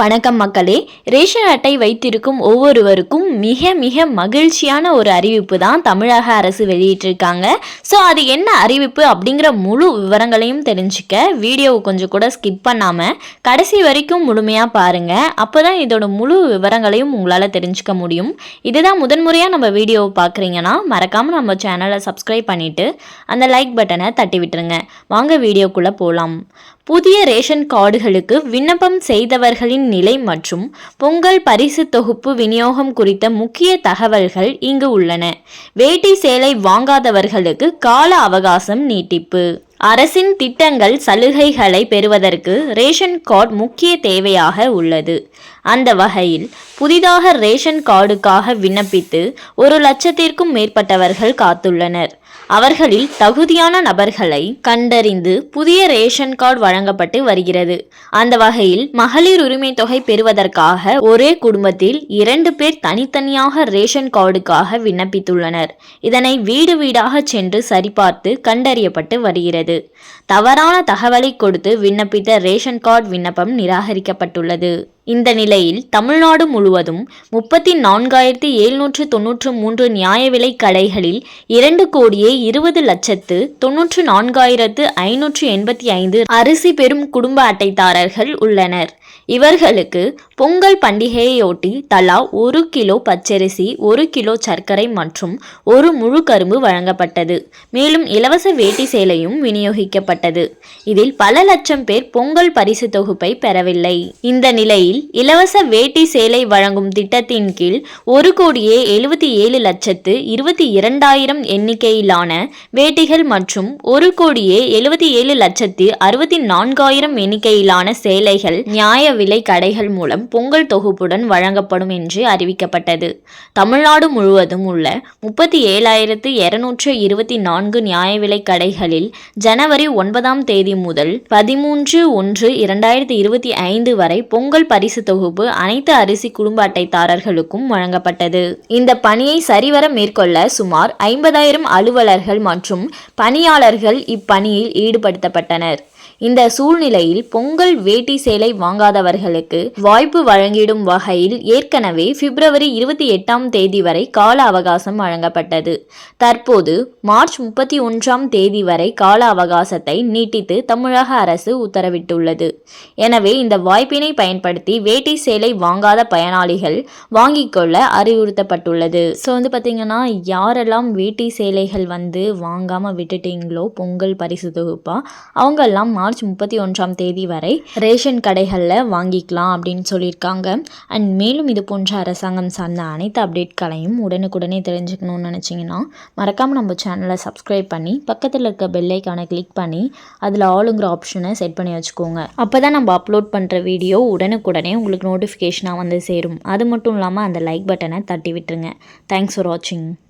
வணக்கம் மக்களே. ரேஷன் அட்டை வைத்திருக்கும் ஒவ்வொருவருக்கும் மிக மிக மகிழ்ச்சியான ஒரு அறிவிப்பு தான் தமிழக அரசு வெளியிட்டிருக்காங்க. ஸோ அது என்ன அறிவிப்பு அப்படிங்கிற முழு விவரங்களையும் தெரிஞ்சுக்க வீடியோவை கொஞ்சம் கூட ஸ்கிப் பண்ணாமல் கடைசி வரைக்கும் முழுமையாக பாருங்கள் அப்போ தான் இதோட முழு விவரங்களையும் உங்களால் தெரிஞ்சுக்க முடியும். இதுதான் முதன்முறையாக நம்ம வீடியோவை பார்க்குறீங்கன்னா மறக்காமல் நம்ம சேனலை சப்ஸ்கிரைப் பண்ணிவிட்டு அந்த லைக் பட்டனை தட்டி விட்டுருங்க வாங்க வீடியோக்குள்ளே போகலாம் புதிய ரேஷன் கார்டுகளுக்கு விண்ணப்பம் செய்தவர்களின் நிலை மற்றும் பொங்கல் பரிசு தொகுப்பு விநியோகம் குறித்த முக்கிய தகவல்கள் இங்கு உள்ளன. வேட்டி சேலை வாங்காதவர்களுக்கு கால அவகாசம் நீட்டிப்பு. அரசின் திட்டங்கள் சலுகைகளை பெறுவதற்கு ரேஷன் கார்டு முக்கிய தேவையாக உள்ளது. அந்த வகையில் புதிதாக ரேஷன் கார்டுக்காக விண்ணப்பித்து ஒரு லட்சத்திற்கும் மேற்பட்டவர்கள் காத்துள்ளனர். அவர்களில் தகுதியான நபர்களை கண்டறிந்து புதிய ரேஷன் கார்டு வழங்கப்பட்டு வருகிறது. அந்த வகையில் மகளிர் உரிமை தொகை பெறுவதற்காக ஒரே குடும்பத்தில் இரண்டு பேர் தனித்தனியாக ரேஷன் கார்டுக்காக விண்ணப்பித்துள்ளனர். இதனை வீடு வீடாக சென்று சரிபார்த்து கண்டறியப்பட்டு வருகிறது. தவறான தகவலை கொடுத்து விண்ணப்பித்த ரேஷன் கார்டு விண்ணப்பம் நிராகரிக்கப்பட்டுள்ளது. இந்த நிலையில் தமிழ்நாடு முழுவதும் முப்பத்தி நான்காயிரத்தி எழுநூற்று தொன்னூற்று மூன்று நியாய விலை கடைகளில் இரண்டு கோடியே இருபது லட்சத்து தொன்னூற்று நான்காயிரத்து ஐநூற்று எண்பத்தி ஐந்து அரிசி பெறும் குடும்ப அட்டைதாரர்கள் உள்ளனர். இவர்களுக்கு பொங்கல் பண்டிகையையொட்டி தலா ஒரு கிலோ பச்சரிசி ஒரு கிலோ சர்க்கரை மற்றும் ஒரு முழு கரும்பு வழங்கப்பட்டது. மேலும் இலவச வேட்டி சேலையும் விநியோகிக்கப்பட்டது. இதில் பல லட்சம் பேர் பொங்கல் பரிசு தொகுப்பை பெறவில்லை. இந்த நிலையில் இலவச வேட்டி சேலை வழங்கும் திட்டத்தின் கீழ் ஒரு கோடியே எழுபத்தி ஏழு லட்சத்து இருபத்தி இரண்டாயிரம் எண்ணிக்கையிலான வேட்டிகள் மற்றும் ஒரு கோடியே எழுபத்தி ஏழு லட்சத்து அறுபத்தி நான்காயிரம் எண்ணிக்கையிலான சேலைகள் நியாய விலை கடைகள் மூலம் பொங்கல் தொகுப்புடன் வழங்கப்படும் என்று அறிவிக்கப்பட்டது. தமிழ்நாடு முழுவதும் உள்ள முப்பத்தி ஏழாயிரத்து இருநூற்று இருபத்தி நான்கு நியாய விலை கடைகளில் ஜனவரி ஒன்பதாம் தேதி முதல் பதிமூன்று ஒன்று இரண்டாயிரத்தி இருபத்தி ஐந்து வரை பொங்கல் அரிசி தொகுப்பு அனைத்து அரிசி குடும்ப அட்டைதாரர்களுக்கும் வழங்கப்பட்டது. இந்த பணியை சரிவர மேற்கொள்ள சுமார் ஐம்பதாயிரம் அலுவலர்கள் மற்றும் பணியாளர்கள் இப்பணியில் ஈடுபடுத்தப்பட்டனர். இந்த சூழ்நிலையில் பொங்கல் வேட்டி சேலை வாங்காதவர்களுக்கு வாய்ப்பு வழங்கிடும் வகையில் ஏற்கனவே பிப்ரவரி இருபத்தி எட்டாம் தேதி வரை கால அவகாசம் வழங்கப்பட்டது. தற்போது மார்ச் முப்பத்தி ஒன்றாம் தேதி வரை கால அவகாசத்தை நீட்டித்து தமிழக அரசு உத்தரவிட்டுள்ளது. எனவே இந்த வாய்ப்பினை பயன்படுத்தி வேட்டி சேலை வாங்காத பயனாளிகள் வாங்கிக் கொள்ள அறிவுறுத்தப்பட்டுள்ளது. ஸோ வந்து பார்த்தீங்கன்னா யாரெல்லாம் வேட்டி சேலைகள் வந்து வாங்காமல் விட்டுட்டீங்களோ பொங்கல் பரிசு தொகுப்பா அவங்கெல்லாம் மார்ச் மார்ச் முப்பத்தி ஒன்றாம் தேதி வரை ரேஷன் கடைகளில் வாங்கிக்கலாம் அப்படின்னு சொல்லியிருக்காங்க. அண்ட் மேலும் இது போன்ற அரசாங்கம் சார்ந்த அனைத்து அப்டேட்களையும் உடனுக்குடனே தெரிஞ்சுக்கணும்னு நினச்சிங்கன்னா மறக்காமல் நம்ம சேனலை சப்ஸ்கிரைப் பண்ணி பக்கத்தில் இருக்க பெல்லைக்கான கிளிக் பண்ணி அதில் ஆளுங்கிற ஆப்ஷனை செட் பண்ணி வச்சுக்கோங்க. அப்போ தான் நம்ம அப்லோட் பண்ணுற வீடியோ உடனுக்குடனே உங்களுக்கு நோட்டிஃபிகேஷனாக வந்து சேரும். அது மட்டும் இல்லாமல் அந்த லைக் பட்டனை தட்டி விட்டுருங்க தேங்க்ஸ் ஃபார் வாட்சிங்